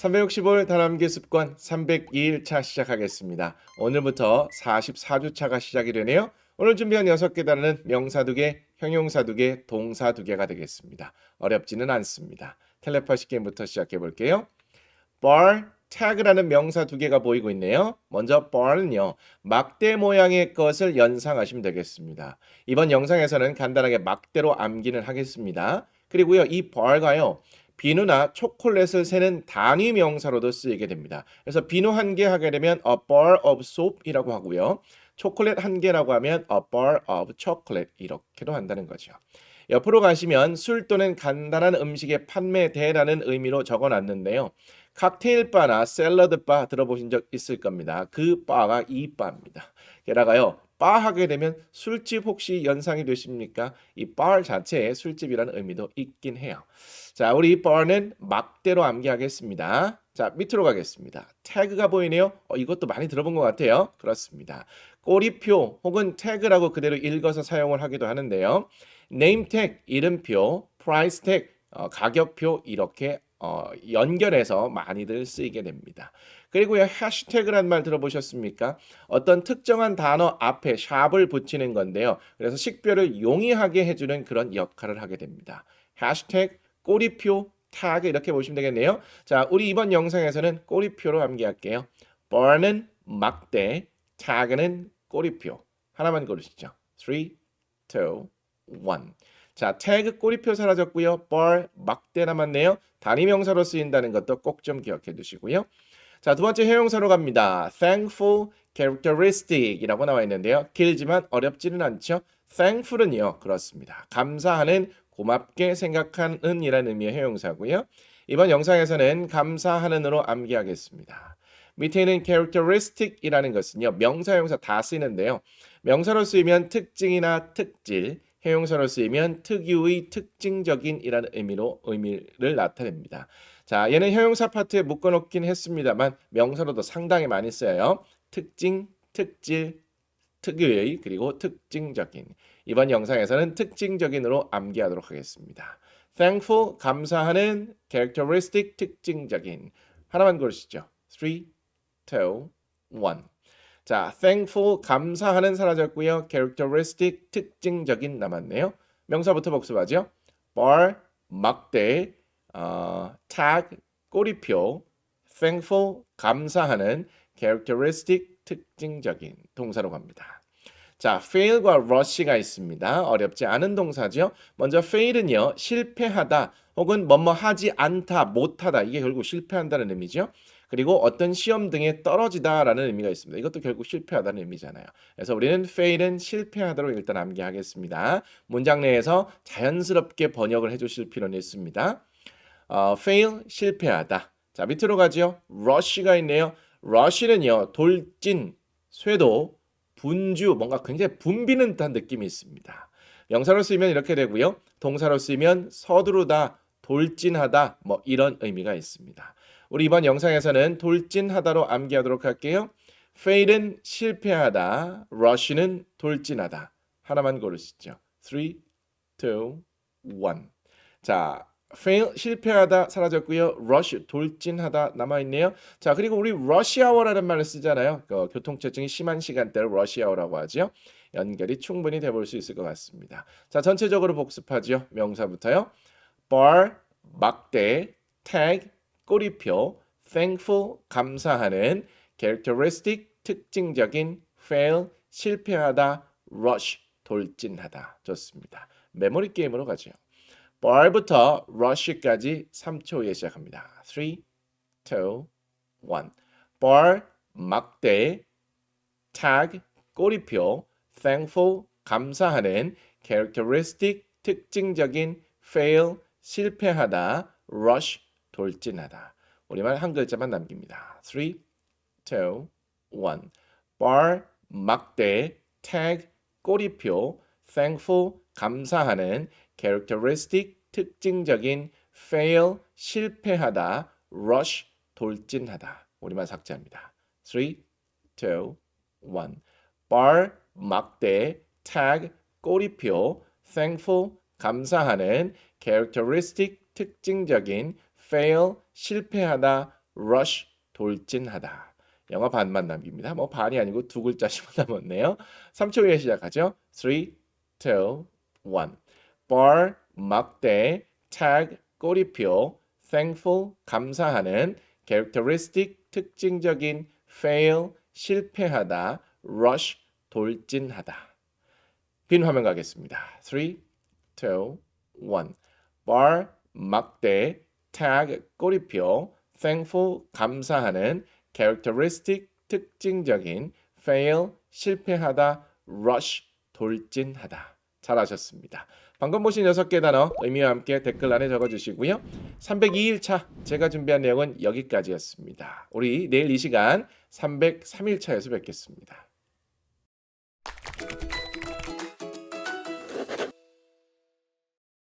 365일 단암기 습관 302일차 시작하겠습니다. 오늘부터 44주차가 시작이 되네요. 오늘 준비한 6개 단어는 명사 2개, 형용사 2개, 동사 2개가 되겠습니다. 어렵지는 않습니다. 텔레파시 게임부터 시작해 볼게요. bar, tag라는 명사 두 개가 보이고 있네요. 먼저 bar는요. 막대 모양의 것을 연상하시면 되겠습니다. 이번 영상에서는 간단하게 막대로 암기는 하겠습니다. 그리고요. 이 bar가요. 비누나 초콜릿을 세는 단위 명사로도 쓰이게 됩니다. 그래서 비누 한 개 하게 되면 a bar of soap이라고 하고요. 초콜릿 한 개라고 하면 a bar of chocolate 이렇게도 한다는 거죠. 옆으로 가시면 술 또는 간단한 음식의 판매대라는 의미로 적어놨는데요. 칵테일 바나 샐러드 바 들어보신 적 있을 겁니다. 그 바가 이 바입니다. 게다가요. 바 하게 되면 술집 혹시 연상이 되십니까? 이바 자체에 술집이라는 의미도 있긴 해요. 자, 우리 이 바는 막대로 암기하겠습니다. 자, 밑으로 가겠습니다. 태그가 보이네요. 어, 이것도 많이 들어본 것 같아요. 그렇습니다. 꼬리표 혹은 태그라고 그대로 읽어서 사용을 하기도 하는데요. 태그, 이름표, 프라이스 태그, 어, 가격표 이렇게 어, 연결해서 많이들 쓰이게 됩니다. 그리고요, 해시태그란 말 들어보셨습니까? 어떤 특정한 단어 앞에 샵을 붙이는 건데요. 그래서 식별을 용이하게 해주는 그런 역할을 하게 됩니다. 해시태그, 꼬리표, 태그 이렇게 보시면 되겠네요. 자, 우리 이번 영상에서는 꼬리표로 암기할게요. bar는 막대, 태그는 꼬리표. 하나만 고르시죠. 3, 2, 1. 자, 태그 꼬리표 사라졌고요. bar 막대 남았네요. 단위 명사로 쓰인다는 것도 꼭 좀 기억해 두시고요. 자, 두 번째 형용사로 갑니다. thankful characteristic이라고 나와 있는데요. 길지만 어렵지는 않죠. thankful은요. 그렇습니다. 감사하는 고맙게 생각하는 이라는 의미의 형용사고요. 이번 영상에서는 감사하는으로 암기하겠습니다. 밑에 있는 characteristic이라는 것은요. 명사, 형용사 다 쓰이는데요. 명사로 쓰이면 특징이나 특질, 형용사로 쓰이면 특유의 특징적인이라는 의미로 의미를 나타냅니다. 자, 얘는 형용사 파트에 묶어놓긴 했습니다만 명사로도 상당히 많이 쓰여요. 특징, 특질, 특유의 그리고 특징적인. 이번 영상에서는 특징적인으로 암기하도록 하겠습니다. thankful 감사하는 characteristic 특징적인 하나만 고르시죠. 3, 2, 1. 자, thankful 감사하는 사라졌고요. characteristic 특징적인 남았네요. 명사부터 복습하죠. bar 막대, 어, tag 꼬리표, thankful 감사하는 characteristic 특징적인 동사로 갑니다. 자, fail과 rush가 있습니다. 어렵지 않은 동사죠. 먼저 fail은요, 실패하다 혹은 뭐뭐 하지 않다, 못하다 이게 결국 실패한다는 의미죠. 그리고 어떤 시험 등에 떨어지다라는 의미가 있습니다. 이것도 결국 실패하다는 의미잖아요. 그래서 우리는 fail은 실패하다로 일단 암기하겠습니다. 문장 내에서 자연스럽게 번역을 해주실 필요는 있습니다. 어, fail 실패하다. 자 밑으로 가죠. rush가 있네요. rush는요 돌진, 쇄도, 분주 뭔가 굉장히 붐비는 듯한 느낌이 있습니다. 명사로 쓰이면 이렇게 되고요. 동사로 쓰이면 서두르다, 돌진하다 뭐 이런 의미가 있습니다. 우리 이번 영상에서는 돌진하다로 암기하도록 할게요. fail은 실패하다, rush는 돌진하다. 하나만 고르시죠. 3, 2, 1. 자, fail 실패하다 사라졌고요. rush 돌진하다 남아 있네요. 자, 그리고 우리 rush hour라는 말을 쓰잖아요. 그 교통체증이 심한 시간대를 rush hour라고 하죠. 연결이 충분히 돼 볼 수 있을 것 같습니다. 자, 전체적으로 복습하죠. 명사부터요. bar 막대, tag 꼬리표, thankful 감사하는, characteristic 특징적인, fail 실패하다, rush 돌진하다. 좋습니다. 메모리 게임으로 가죠. bar부터 rush까지 3초 후에 시작합니다. 3, 2, 1. bar 막대, tag 꼬리표, thankful 감사하는, characteristic 특징적인, fail 실패하다, rush 돌진하다. 우리말 한 글자만 남깁니다. 3, 2, 1. bar 막대, tag 꼬리표, thankful 감사하는, characteristic 특징적인, fail 실패하다, rush 돌진하다. 우리말 삭제합니다. 3, 2, 1. bar 막대, tag 꼬리표, thankful 감사하는, characteristic 특징적인, fail 실패하다, rush 돌진하다. 영어 반만 남깁니다. 뭐 반이 아니고 두 글자씩만 남았네요. 3초 후에 시작하죠. 3, 2, 1. bar 막대 tag 꼬리표 thankful 감사하는 characteristic 특징적인 fail 실패하다 rush 돌진하다. 빈 화면 가겠습니다. 3, 2, 1. bar 막대 tag 꼬리표 thankful 감사하는 characteristic 특징적인 fail 실패하다 rush 돌진하다. 잘하셨습니다. 방금 보신 6개 단어 의미와 함께 댓글란에 적어주시고요. 302일차 제가 준비한 내용은 여기까지였습니다. 우리 내일 이 시간 303일차에서 뵙겠습니다.